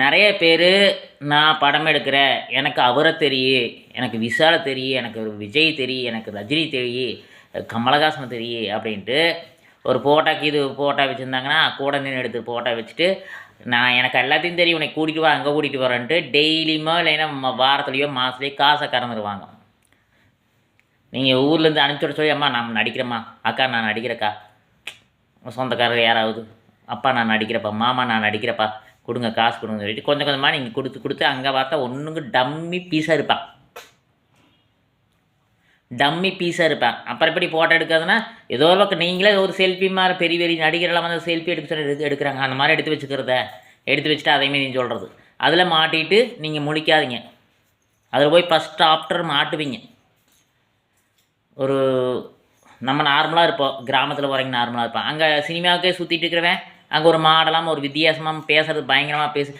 நிறைய பேர் நான் படம் எடுக்கிறேன் எனக்கு அவரை தெரியும் எனக்கு விஷாலை தெரியும் எனக்கு விஜய் தெரியும் எனக்கு ரஜினி தெரியும் கமலஹாசன் தெரியும் அப்படின்ட்டு ஒரு ஃபோட்டோக்கு இது ஃபோட்டோ வச்சுருந்தாங்கன்னா கூட நின்று எடுத்து ஃபோட்டோ வச்சுட்டு நான் எனக்கு எல்லாத்தையும் தெரியும் உன்னை கூட்டிகிட்டு வா அங்கே கூட்டிகிட்டு வரேன்ட்டு டெய்லியுமோ இல்லைன்னா வாரத்துலேயோ மாதத்துலேயோ காசை கறந்துருவாங்க. நீங்கள் ஊர்லேருந்து அனுப்பிச்சி விட சொல்லி அம்மா நான் நடிக்கிறேம்மா. அக்கா நான் நடிக்கிறேக்கா. சொந்தக்காரர் யாராவது? அப்பா நான் நடிக்கிறப்பா. மாமா நான் நடிக்கிறப்பா. கொடுங்க காசு கொடுங்க சொல்லிட்டு கொஞ்சம் கொஞ்சமாக நீங்கள் கொடுத்து கொடுத்து அங்கே பார்த்தா ஒன்றுங்க டம்மி பீஸாக இருப்பான். டம்மி பீஸாக இருப்பேன். அப்புறம் எப்படி ஃபோட்டோ எடுக்கிறதுனா ஏதோ ஒரு பக்கம் நீங்களே ஒரு செல்ஃபி மாதிரி பெரிய பெரிய நடிகரெல்லாம் வந்து செல்ஃபி எடுக்க சொல்லி எடுத்து எடுக்கிறாங்க. அந்த மாதிரி எடுத்து வச்சுக்கிறத எடுத்து வச்சுட்டு அதேமாரி நீங்கள் சொல்கிறது அதில் மாட்டிட்டு நீங்கள் முழிக்காதீங்க. அதில் போய் ஃபஸ்ட் ஆஃப்டர் மாட்டுவீங்க. ஒரு நம்ம நார்மலாக இருப்போம். கிராமத்தில் போகிறவங்க நார்மலாக இருப்போம் அங்கே சினிமாவுக்கே சுற்றிட்டு இருக்கிறவன் அங்கே ஒரு மாடலாமல் ஒரு வித்தியாசமாக பேசுகிறது பயங்கரமாக பேசு